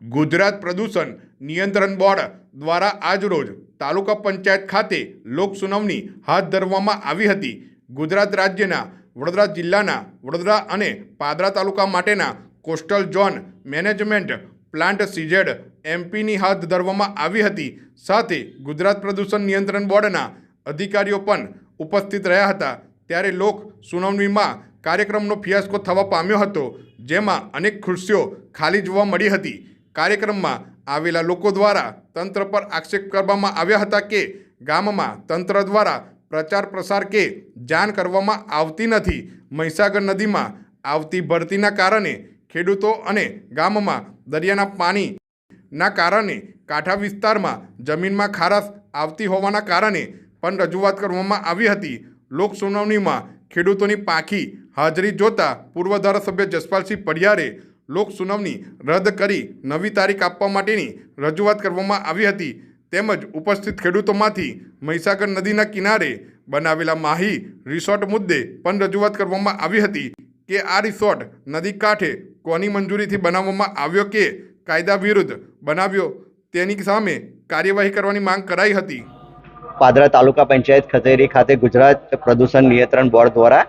ગુજરાત પ્રદૂષણ નિયંત્રણ બોર્ડ દ્વારા આજરોજ તાલુકા પંચાયત ખાતે લોક સુનાવણી હાથ ધરવામાં આવી હતી. ગુજરાત રાજ્યના વડોદરા જિલ્લાના વડોદરા અને પાદરા તાલુકા માટેના coastal zone management plant CZ એમપીની હાથ ધરવામાં આવી હતી. સાથે ગુજરાત પ્રદૂષણ નિયંત્રણ બોર્ડના અધિકારીઓ પણ ઉપસ્થિત રહ્યા હતા. ત્યારે લોક સુનાવણીમાં કાર્યક્રમનો ફિયાસ્કો થવા પામ્યો હતો, જેમાં અનેક ખુરશીઓ ખાલી જોવા મળી હતી. કાર્યક્રમમાં આવેલા લોકો દ્વારા તંત્ર પર આક્ષેપ કરવામાં આવ્યા હતા કે ગામમાં તંત્ર દ્વારા પ્રચાર પ્રસાર કે જાણ કરવામાં આવતી નથી. મહીસાગર નદીમાં આવતી ભરતીના કારણે ખેડૂતો અને ગામમાં દરિયાના પાણીના કારણે કાંઠા વિસ્તારમાં જમીનમાં ખારાશ આવતી હોવાના કારણે પણ રજૂઆત કરવામાં આવી હતી. લોક સુનાવણીમાં ખેડૂતોની પાંખી હાજરી જોતા પૂર્વ ધારાસભ્ય જસપાલસિંહ પડિયારે લોક સુનાવણી રદ કરી નવી તારીખ આપવા માટેની રજૂઆત કરવામાં આવી હતી. તેમજ ઉપસ્થિત ખેડૂતોમાંથી મહીસાગર નદીના કિનારે બનાવેલા માહી રિસોર્ટ મુદ્દે પણ રજૂઆત કરવામાં આવી હતી કે આ રિસોર્ટ નદી કાંઠે કોની મંજૂરીથી બનાવવામાં આવ્યો કે કાયદા વિરુદ્ધ બનાવ્યો તેની સામે કાર્યવાહી કરવાની માંગ કરાઈ હતી. પાદરા તાલુકા પંચાયત ખતેરી ખાતે ગુજરાત પ્રદૂષણ નિયંત્રણ બોર્ડ દ્વારા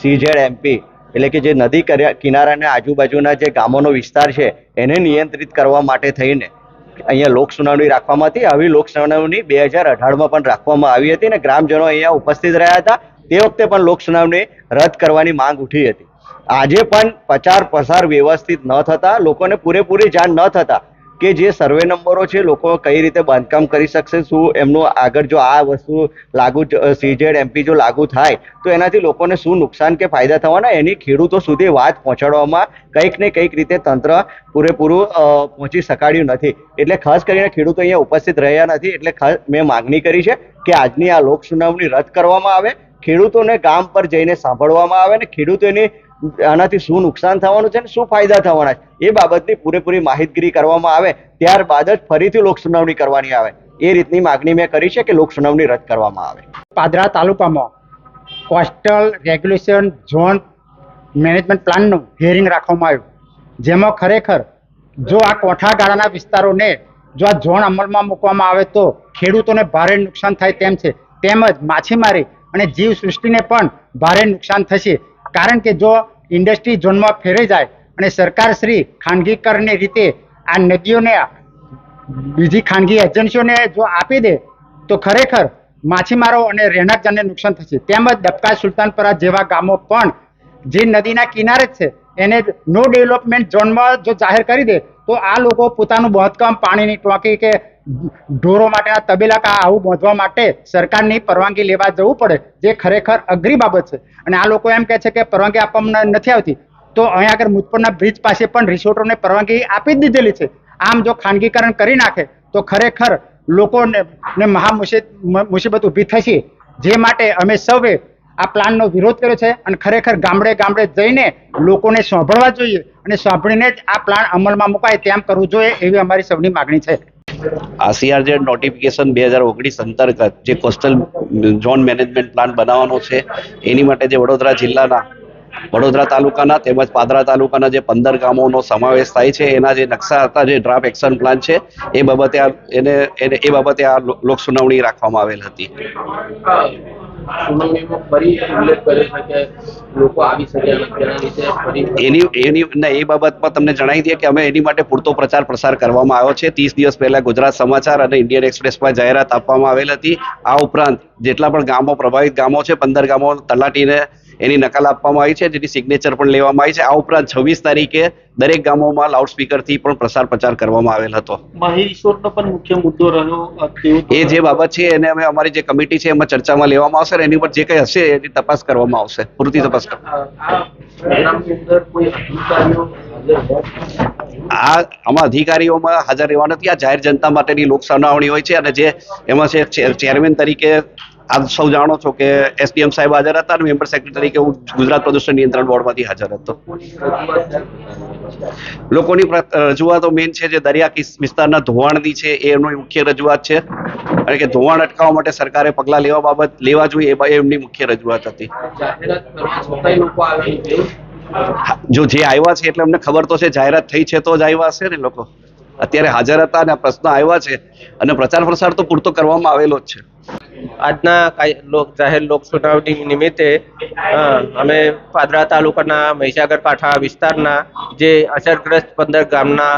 સીઝેડ એમપી એટલે કે જે નદી કિનારાના આજુબાજુના જે ગામોનો વિસ્તાર છે, એને નિયંત્રિત કરવા માટે થઈને અહીંયા લોક સુનાવણી રાખવામાં હતી. આવી લોક સુનાવણી બે હજાર અઢારમાં પણ રાખવામાં આવી હતી અને ગ્રામજનો અહીંયા ઉપસ્થિત રહ્યા હતા. તે વખતે પણ લોક સુનાવણી રદ કરવાની માંગ ઉઠી હતી. આજે પણ પ્રચાર પ્રસાર વ્યવસ્થિત ન થતા, લોકોને પૂરેપૂરી જાણ ન થતા કે જે સર્વે નંબરો છે, લોકો કઈ રીતે બાંધકામ કરી શકશે, શું એમનું આગળ જો આ વસ્તુ લાગુ સીઝેડ એમપી જો લાગુ થાય, તો એનાથી લોકોને શું નુકસાન કે ફાયદા થવાના, એની ખેડૂતો સુધી વાત પહોંચાડવામાં કંઈક ને કંઈક રીતે તંત્ર પૂરેપૂરું પહોંચી શકાડ્યું નથી. એટલે ખાસ કરીને ખેડૂતો અહીંયા ઉપસ્થિત રહ્યા નથી, એટલે ખાસ મેં માગણી કરી છે કે આજની આ લોક સુનાવણી રદ કરવામાં આવે, ખેડૂતોને ગામ પર જઈને સાંભળવામાં આવે અને ખેડૂતોની આનાથી શું નુકસાન થવાનું છે અને શું ફાયદા થવાના છે? એ બાબતની પૂરેપૂરી માહિતગીરી કરવામાં આવે, ત્યારબાદ જ ફરીથી લોક સુનાવણી કરવાની આવે. એ રીતની માગણી મેં કરી છે કે લોક સુનાવણી રદ કરવામાં આવે. પાદરા તાલુકામાં કોસ્ટલ રેગ્યુલેશન ઝોન મેનેજમેન્ટ પ્લાનનું હિયરિંગ રાખવામાં આવ્યું. જેમાં ખરેખર જો આ કોઠાગાળાના વિસ્તારોને જો આ ઝોન અમલમાં મૂકવામાં આવે તો ખેડૂતોને ભારે નુકસાન થાય તેમ છે. તેમજ માછીમારી અને જીવ સૃષ્ટિને પણ ભારે નુકસાન થશે. કારણ કે જો ઇન્ડસ્ટ્રી ઝોનમાં ફેરવી જાય અને સરકારશ્રી ખાનગીકરણની રીતે આ નદીઓને, બીજી ખાનગી એજન્સીઓને જો આપી દે, તો ખરેખર માછીમારો અને રહેણાંકજનને નુકસાન થશે. તેમજ દબકા સુલતાનપરા જેવા ગામો પણ જે નદીના કિનારે જ છે, એને નો ડેવલપમેન્ટ ઝોનમાં જો જાહેર કરી દે તો આ લોકો પોતાનું બાંધકામ પાણીની ટાંકી કે ઢોરો માટેના તબેલા કા આવું બાંધવા માટે સરકારની પરવાનગી લેવા જવું પડે, જે ખરેખર અઘરી બાબત છે. અને આ લોકો એમ કહે છે કે પરવાનગી આપવામાં નથી આવતી. તો અહીંયા આગળ મુજપરના બ્રિજ પાસે પણ રિસોર્ટોને પરવાનગી આપી જ દીધેલી છે. આમ જો ખાનગીકરણ કરી નાખે, તો ખરેખર લોકોને, ને મહા મુસીબત ઊભી થશે. જે માટે અમે સૌએ આ પ્લાનનો વિરોધ કર્યો છે અને ખરેખર ગામડે ગામડે જઈને લોકોને સાંભળવા જોઈએ. અને સાંભળીને જ આ પ્લાન અમલમાં મુકાય તેમ કરવું જોઈએ એવી અમારી સૌની માગણી છે. આ સીઆરઝેડ નોટિફિકેશન બે હજાર ઓગણીસ અંતર્ગત જે કોસ્ટલ ઝોન મેનેજમેન્ટ પ્લાન બનાવવાનો છે, એની માટે જે વડોદરા જિલ્લાના, વડોદરા તાલુકાના તેમજ પાદરા તાલુકાના જે પંદર ગામોનો સમાવેશ થાય છે, એના જે નકશા હતા, જે ડ્રાફ્ટ એક્શન પ્લાન છે, એ બાબતે આ, એને એ બાબતે આ લોકસુનાવણી લોક સુનાવણી રાખવામાં આવેલ હતી. એ બાબતમાં તમને જણાવી દઈએ કે અમે એની માટે પૂરતો પ્રચાર પ્રસાર કરવામાં આવ્યો છે. ત્રીસ દિવસ પહેલા ગુજરાત સમાચાર અને ઇન્ડિયન એક્સપ્રેસમાં જાહેરાત આપવામાં આવેલ હતી. આ ઉપરાંત જેટલા પણ ગામો, પ્રભાવિત ગામો છે, પંદર ગામો તલાટીને એની નકલ આપવામાં આવી છે જેની સિગ્નેચર પણ લેવામાં આવી છે. આ ઉપરાંત છવ્વીસ તારીખે દરેક ગામોમાં લાઉડસ્પીકરથી પણ પ્રસાર પ્રચાર કરવામાં આવેલ હતો. પણ મુખ્ય મુદ્દો રહ્યો એ જે બાબત છે એને અમે અમારી જે કમિટી છે એમાં ચર્ચામાં લેવામાં આવશે અને એની ઉપર જે કંઈ હશે એની તપાસ કરવામાં આવશે. પૂરતી તપાસ આ આમાં અધિકારીઓમાં હાજર રહેવા નથી. આ જાહેર જનતા માટેની લોક સુનાવણી હોય છે અને જે એમાં છે ચેરમેન તરીકે આપ સૌ જાણો છો કે એસડીએમ સાહેબ હાજર હતા અને મેમ્બર સેક્રેટરી તરીકે હું ગુજરાત પ્રદૂષણ નિયંત્રણ બોર્ડમાંથી હાજર હતો. લોકોની રજૂઆતો મેઇન છે જે દરિયા વિસ્તારના ધોવાણની છે, એ એમની મુખ્ય રજૂઆત છે. અને કે ધોવાણ અટકાવવા માટે સરકારે પગલાં લેવા બાબત, લેવા જોઈએ, એ એમની મુખ્ય રજૂઆત હતી. જો જે આવ્યા છે એટલે અમને ખબર તો છે, જાહેરાત થઈ છે તો જ આવ્યા હશે ને લોકો. અત્યારે હાજર હતા અને પ્રશ્નો આવ્યા છે અને પ્રચાર પ્રસાર તો પૂરતો કરવામાં આવેલો જ છે. આજના લોક, જાહેર લોક સુનાવણી નિમિત્તે અમે પાદરા તાલુકાના મહીસાગર કાંઠા વિસ્તારના જે અસરગ્રસ્ત પંદર ગામના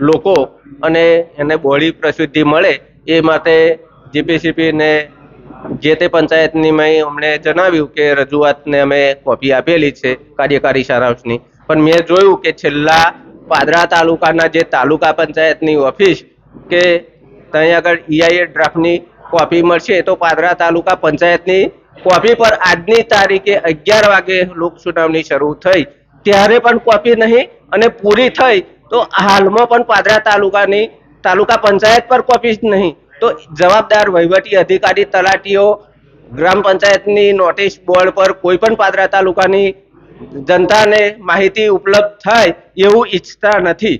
લોકો અને એને બોળી પ્રસિદ્ધિ મળે એ માટે જીપીસીપીને જે તે પંચાયતની મેં અમને જણાવ્યું કે રજૂઆતને અમે કોપી આપેલી છે કાર્યકારી સારાંશની. પણ મેં જોયું કે છેલ્લા પાદરા તાલુકાના જે તાલુકા પંચાયતની ઓફિસ કે ત્યાં આગળ ઈઆઈએ ડ્રાફ્ટની કોપી મળશે. તો પાદરા તાલુકા પંચાયતની કોપી પર આજની તારીખે અગિયાર વાગે લોક સુનાવણી શરૂ થઈ. ત્યારે પણ કોપી નહીં અને પૂરી થઈ. તો હાલમાં પણ પાદરા તાલુકાની તાલુકા પંચાયત પર કોપી જ નહીં. તો જવાબદાર વહીવટી અધિકારી તલાટીઓ, ગ્રામ પંચાયતની નોટિસ બોર્ડ પર કોઈ પણ પાદરા તાલુકાની જનતાને માહિતી ઉપલબ્ધ થાય એવું ઈચ્છતા નથી.